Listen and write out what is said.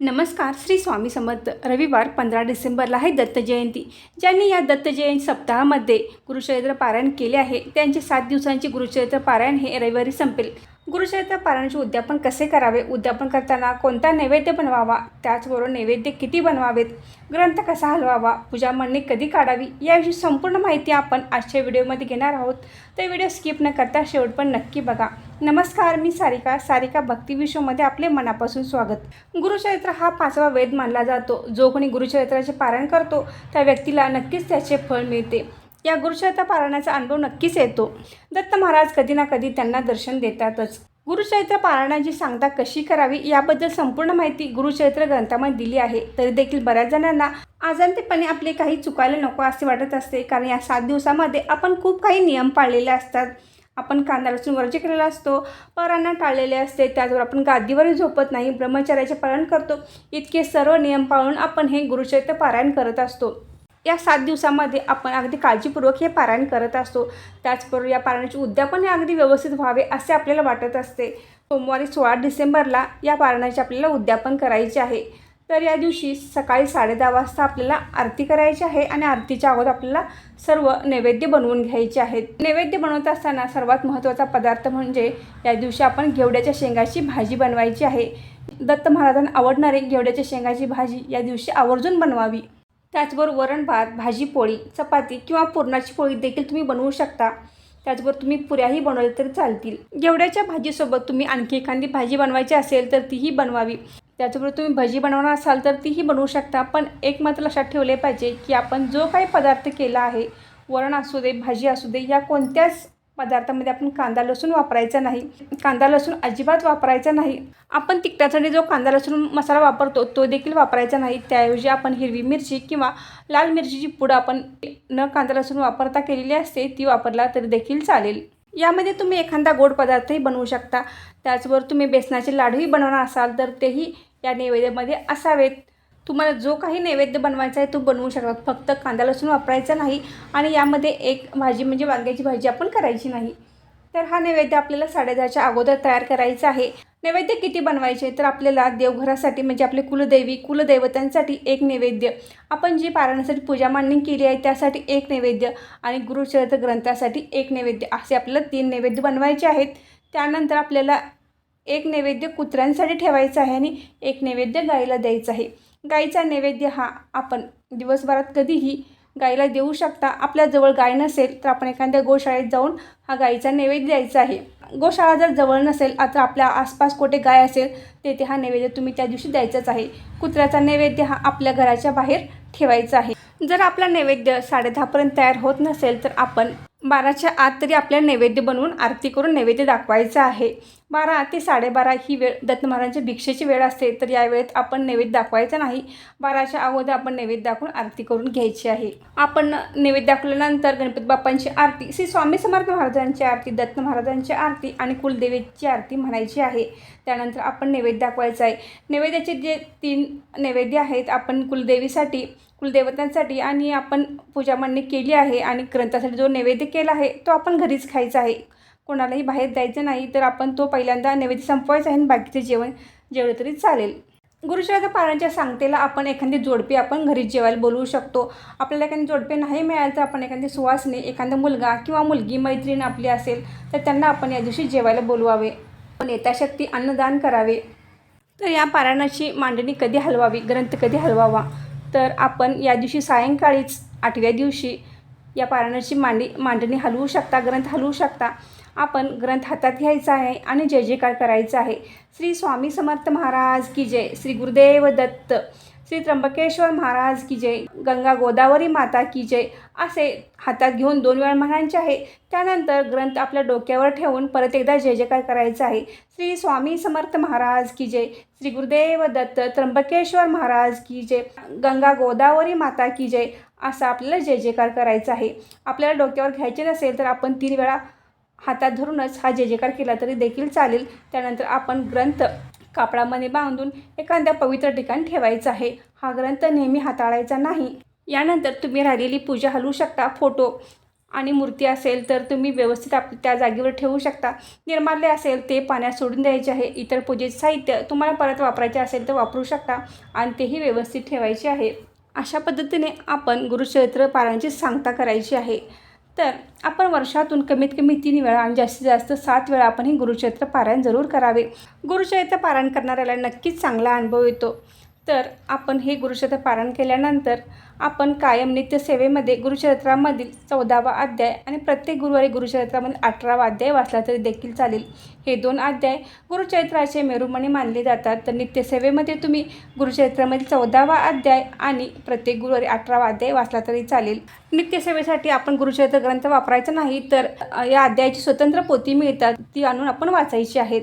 नमस्कार श्री स्वामी समर्थ. रविवार पंधरा डिसेंबरला आहे दत्त जयंती. ज्यांनी या दत्त जयंती सप्ताहामध्ये गुरुचरित्र पारायण केले आहे त्यांचे सात दिवसांचे गुरुचरित्र पारायण हे रविवारी संपेल. गुरुचरित्र पारायणाचे उद्यापन कसे करावे? उद्यापन करताना कोणता नैवेद्य बनवावा? त्याचबरोबर नैवेद्य किती बनवावेत? ग्रंथ कसा हलवावा? पूजा म्हणणी कधी काढावी? याविषयी संपूर्ण माहिती आपण आजच्या व्हिडिओमध्ये घेणार आहोत. तर व्हिडिओ स्किप न करता शेवट पण नक्की बघा. नमस्कार मी सारिका. सारिका भक्ती विश्वमध्ये आपले मनापासून स्वागत. गुरुचरित्र हा पाचवा वेद मानला जातो. जो कोणी गुरुचरित्राचे पारायण करतो त्या व्यक्तीला नक्कीच त्याचे फळ मिळते. या गुरुचरित्र पारायणाचा अनुभव नक्कीच येतो. दत्त महाराज कधी ना कधी त्यांना दर्शन देतातच. गुरुचरित्र पारायणाची सांगता कशी करावी याबद्दल संपूर्ण माहिती गुरुचरित्र ग्रंथामध्ये दिली आहे. तरी देखील बऱ्याच जणांना अजाणतेपणे आपले काही चुकायला नको असे वाटत असते. कारण या सात दिवसामध्ये आपण खूप काही नियम पाळलेले असतात. आपण कांदा लसूण वर्ज केलेला असतो. परांना टाळलेले असते. त्याचबरोबर आपण गादीवरही झोपत नाही. ब्रह्मचर्याचे पालन करतो. इतके सर्व नियम पाळून आपण हे गुरुचरित्र पारायण करत असतो. या सात दिवसामध्ये आपण अगदी काळजीपूर्वक हे पारायण करत असतो. त्याचबरोबर या पारायणाचे उद्यापन हे अगदी व्यवस्थित व्हावे असे आपल्याला वाटत असते. सोमवारी सोळा डिसेंबरला या पारायणाचे आपल्याला उद्यापन करायचे आहे. तर या दिवशी सकाळी साडेदहा वाजता आपल्याला आरती करायची आहे आणि आरतीच्या अगोदर आपल्याला सर्व नैवेद्य बनवून घ्यायचे आहेत. नैवेद्य बनवत असताना सर्वात महत्त्वाचा पदार्थ म्हणजे या दिवशी आपण घेवड्याच्या शेंगाची भाजी बनवायची आहे. दत्त महाराजांना आवडणारी घेवड्याच्या शेंगाची भाजी या दिवशी आवर्जून बनवावी. त्याचबरोबर वरण भात भाजी पोळी चपाती किंवा पुरणाची पोळी देखील तुम्ही बनवू शकता. त्याचबरोबर तुम्ही पुऱ्याही बनवल्या तरी चालतील. गेवड्याच्या भाजीसोबत तुम्ही आणखी एखादी भाजी बनवायची असेल तर तीही बनवावी. त्याचबरोबर तुम्ही भजी बनवणार असाल तर तीही बनवू शकता पण एक मात्र लक्षात ठेवले पाहिजे की आपण जो काही पदार्थ केला आहे वरण असू दे भाजी असू दे या कोणत्याच पदार्थामध्ये आपण कांदा लसूण वापरायचा नाही. कांदा लसूण अजिबात वापरायचा नाही. आपण तिखटासाठी जो कांदा लसूण मसाला वापरतो तो देखील वापरायचा नाही. त्याऐवजी आपण हिरवी मिरची किंवा लाल मिरचीची पुडं आपण न कांदा लसूण वापरता केलेली असते ती वापरला तरी देखील चालेल. यामध्ये तुम्ही एखादा गोड पदार्थही बनवू शकता. त्याचबरोबर तुम्ही बेसनाचे लाडूही बनवणार असाल तर तेही या नैवेद्यामध्ये असावेत. तुम्हाला जो काही नैवेद्य बनवायचा आहे तो बनवू शकतात. फक्त कांदा लसूण वापरायचा नाही आणि यामध्ये एक भाजी म्हणजे वांग्याची भाजी आपण करायची नाही. तर हा नैवेद्य आपल्याला साडेदहाच्या अगोदर तयार करायचा आहे. नैवेद्य किती बनवायचे? तर आपल्याला देवघरासाठी म्हणजे आपले कुलदेवी कुलदैवतांसाठी एक नैवेद्य. आपण जी पारायणासाठी पूजा मांडणी केली आहे त्यासाठी एक नैवेद्य आणि गुरुचरित्र ग्रंथासाठी एक नैवेद्य. असे आपल्याला तीन नैवेद्य बनवायचे आहेत. त्यानंतर आपल्याला एक नैवेद्य कुत्र्यांसाठी ठेवायचं आहे आणि एक नैवेद्य गाईला द्यायचं आहे. गाईचा नैवेद्य हा आपण दिवसभरात कधीही गाईला देऊ शकता. आपल्याजवळ गाय नसेल तर आपण एखाद्या गोशाळेत जाऊन हा गाईचा नैवेद्य द्यायचा आहे. गोशाळा जर जवळ नसेल आता आपल्या आसपास कुठे गाय असेल तेथे हा नैवेद्य तुम्ही त्या दिवशी द्यायचाच आहे. कुत्र्याचा नैवेद्य हा आपल्या घराच्या बाहेर ठेवायचा आहे. जर आपला नैवेद्य साडेदहापर्यंत तयार होत नसेल तर आपण बाराच्या आत तरी आपल्या नैवेद्य बनवून आरती करून नैवेद्य दाखवायचं आहे. बारा ते साडेबारा ही वेळ दत्त महाराजांच्या भिक्षेची वेळ असते. तर या वेळेत आपण नैवेद्य दाखवायचा नाही. बाराच्या अगोदर आपण नैवेद्य दाखवून आरती करून घ्यायची आहे. आपण नैवेद्य दाखवल्यानंतर गणपती बाप्पांची आरती श्री स्वामी समर्थ महाराजांची आरती दत्त महाराजांची आरती आणि कुलदेवीची आरती म्हणायची आहे. त्यानंतर आपण नैवेद्य दाखवायचा आहे. नैवेद्याचे जे तीन नैवेद्य आहेत आपण कुलदेवीसाठी कुलदेवतांसाठी आणि आपण पूजा मांडणी केली आहे आणि ग्रंथासाठी जो नैवेद्य केला आहे तो आपण घरीच खायचा आहे. कोणालाही बाहेर द्यायचं नाही तर आपण तो पहिल्यांदा नैवेद्य संपवायचा आहे आणि बाकीचे जेवण जेवलं तरी चालेल. गुरुचरित्र पारायणाच्या सांगतेला आपण एखादी जोडपी आपण घरी जेवायला बोलवू शकतो. आपल्याला एखादी जोडपे नाही मिळालं तर आपण एखादी सुवासने एखादा मुलगा किंवा मुलगी मैत्रीण आपली असेल तर त्यांना आपण या दिवशी जेवायला बोलवावे. आपण यथाशक्ती अन्नदान करावे. तर या पारायणाची मांडणी कधी हलवावी? ग्रंथ कधी हलवावा? तर आपण या दिवशी सायंकाळीच आठव्या दिवशी या पारायणाची मांडी मांडणी हलवू शकता ग्रंथ हलवू शकता. आपण ग्रंथ हातात घ्यायचा आहे आणि जय जयकार करायचा आहे. श्री स्वामी समर्थ महाराज की जय. श्री गुरुदेव दत्त. श्री त्र्यंबकेश्वर महाराज की जय. गंगा गोदावरी माता की जय. असे हातात घेऊन दोन वेळा म्हणायचे आहे. त्यानंतर ग्रंथ आपल्या डोक्यावर ठेवून परत एकदा जय जयकार करायचा आहे. श्री स्वामी समर्थ महाराज की जय. श्री गुरुदेव दत्त. त्र्यंबकेश्वर महाराज की जय. गंगा गोदावरी माता की जय. असा आपल्याला जय जयकार करायचा आहे. आपल्याला डोक्यावर घ्यायचे नसेल तर आपण तीन वेळा हातात धरूनच हा जे जेकार केला तरी देखील चालेल. त्यानंतर आपण ग्रंथ कापडामध्ये बांधून एखाद्या पवित्र ठिकाणी ठेवायचा आहे. हा ग्रंथ नेहमी हाताळायचा नाही. यानंतर तुम्ही राहिलेली पूजा हलवू शकता फोटो आणि मूर्ती असेल तर तुम्ही व्यवस्थित आप त्या जागेवर ठेवू शकता. निर्माल्य असेल ते पाण्यात सोडून द्यायचे आहे. इतर पूजेचे साहित्य तुम्हाला परत वापरायचे असेल तर वापरू शकता आणि तेही व्यवस्थित ठेवायचे आहे. अशा पद्धतीने आपण गुरुचरित्र पारायणाची सांगता करायची आहे. तर आपण वर्षातून कमीत कमी तीन वेळा आणि जास्तीत जास्त सात वेळा आपण हे गुरुचरित्र पारायण जरूर करावे. गुरुचरित्र पारायण करणाऱ्याला नक्कीच चांगला अनुभव येतो. तर आपण हे गुरुचरित्र पारण केल्यानंतर आपण कायम नित्यसेवेमध्ये गुरुचरित्रामधील चौदावा अध्याय आणि प्रत्येक गुरुवारी गुरुचरित्रामधील अठरावा अध्याय वाचला तरी देखील चालेल. हे दोन अध्याय गुरुचरित्राचे मेरुमणी मानले जातात. तर नित्यसेवेमध्ये तुम्ही गुरुचरित्रामधील चौदावा अध्याय आणि प्रत्येक गुरुवारी अठरावा अध्याय वाचला तरी चालेल. नित्यसेवेसाठी आपण गुरुचरित्र ग्रंथ वापरायचा नाही तर या अध्यायाची स्वतंत्र पोती मिळतात ती आणून आपण वाचायची आहेत.